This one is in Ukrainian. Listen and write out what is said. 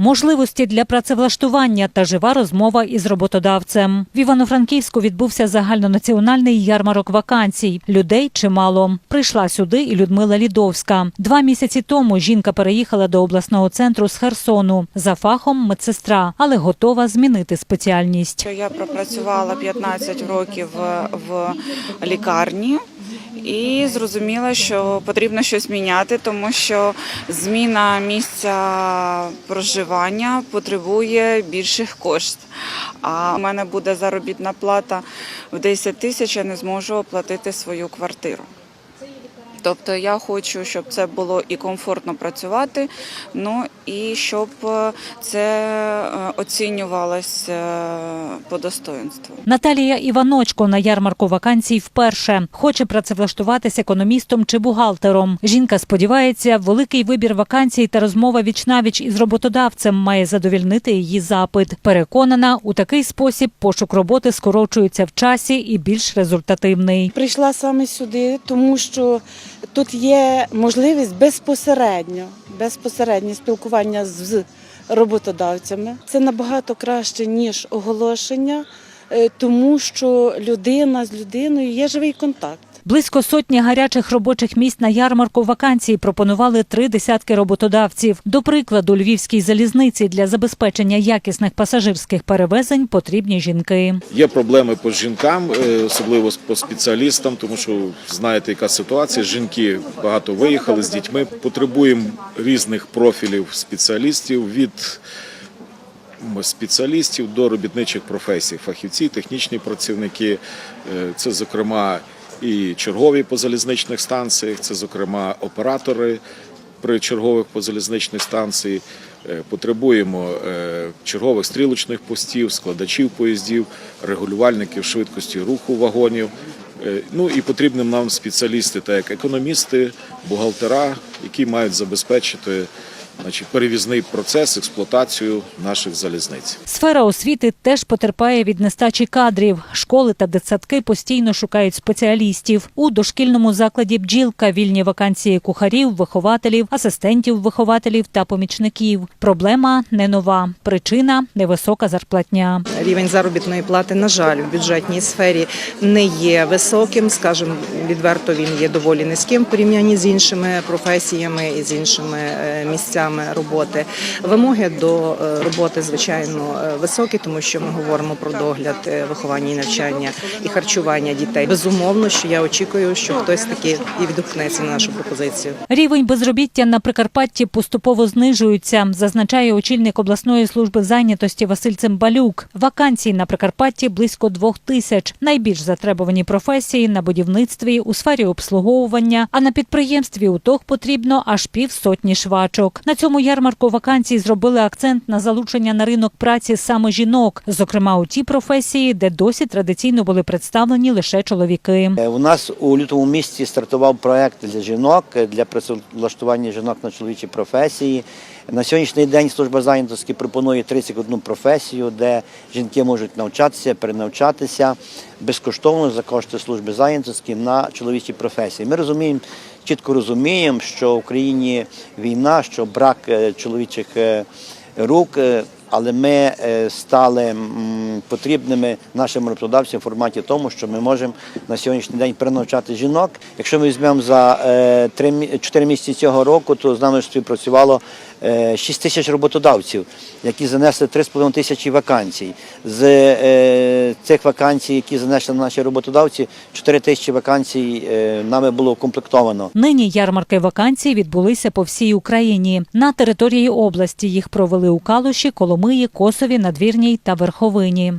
можливості для працевлаштування та жива розмова із роботодавцем. В Івано-Франківську відбувся загальнонаціональний ярмарок вакансій. Людей чимало. Прийшла сюди і Людмила Лідовська. Два місяці тому жінка переїхала до обласного центру з Херсону за фахом медсестра, але готова змінити спеціальність. Я пропрацювала 15 років в лікарні і зрозуміла, що потрібно щось міняти, тому що зміна місця проживання потребує більших коштів. А у мене буде заробітна плата в 10 тисяч, я не зможу оплатити свою квартиру. Тобто я хочу, щоб це було і комфортно працювати, ну і щоб е, це е, оцінювалось е, по достоинству. Наталія Іваночко на ярмарку вакансій вперше хоче працевлаштуватися економістом чи бухгалтером. Жінка сподівається, великий вибір вакансій та розмова вічнавіч із роботодавцем має задовільнити її запит. Переконана, у такий спосіб пошук роботи скорочується в часі і більш результативний. Прийшла саме сюди, тому що тут є можливість безпосередньо, безпосереднє спілкування з роботодавцями. Це набагато краще, ніж оголошення, е, тому що людина з людиною є живий контакт. Близько сотні гарячих робочих місць на ярмарку вакансій пропонували три десятки роботодавців. До прикладу, львівській залізниці для забезпечення якісних пасажирських перевезень потрібні жінки. Є проблеми по жінкам, е, особливо по спеціалістам, тому що знаєте, яка ситуація. Жінки багато виїхали з дітьми. Потребуємо різних профілів спеціалістів від спеціалістів до робітничих професій, фахівці, технічні працівники. Е, Це, зокрема, і чергові по залізничних станціях, це, зокрема, оператори при чергових по залізничних станціях. Е, Потребуємо е, чергових стрілочних постів, складачів поїздів, регулювальників швидкості руху вагонів. Е, Ну і потрібні нам спеціалісти, так як економісти, бухгалтера, які мають забезпечити значить, перевізний процес, експлуатацію наших залізниць. Сфера освіти теж потерпає від нестачі кадрів. Школи та дитсадки постійно шукають спеціалістів. У дошкільному закладі бджілка вільні вакансії кухарів, вихователів, асистентів вихователів та помічників. Проблема не нова. Причина невисока зарплатня. Рівень заробітної плати, на жаль, в бюджетній сфері не є високим. скажімо, відверто він є доволі низьким в порівнянні з іншими професіями і з іншими е, місцями роботи. Вимоги до е, роботи, звичайно, е, високі, тому що ми говоримо про догляд, е, виховання і навчання і харчування дітей. Безумовно, що я очікую, що хтось таки і відгукнеться на нашу пропозицію. Рівень безробіття на Прикарпатті поступово знижується, зазначає очільник обласної служби зайнятості Василь Цимбалюк. Вакансій на Прикарпатті близько двох тисяч. Найбільш затребувані професії на будівництві, у сфері обслуговування, а на підприємстві УТОГ потрібно аж півсотні швачок. На цьому ярмарку вакансій зробили акцент на залучення на ринок праці саме жінок, зокрема у ті професії, де досі традиційно були представлені лише чоловіки. Е, У нас у лютому місяці стартував проект для жінок е, для працевлаштування жінок на чоловічі професії. На сьогоднішній день служба зайнятості пропонує 31 професію, де жінки можуть навчатися, перенавчатися безкоштовно за кошти служби зайнятості на чоловічі професії. Ми розуміємо, чітко розуміємо, що в Україні війна, що брак е, чоловічих е, рук. Е, Але ми е, стали потрібними нашим роботодавцям в форматі тому, що ми можемо на сьогоднішній день перенавчати жінок. Якщо ми візьмемо за 4 місяці цього року, то з нами співпрацювало 6 тисяч роботодавців, які занесли 3,5 тисячі вакансій. З е, цих вакансій, які занесли наші роботодавці, 4 тисячі вакансій е, нами було укомплектовано. Нині ярмарки вакансій відбулися по всій Україні. На території області їх провели у Калуші, Коломиї, Косові, Надвірній та Верховині.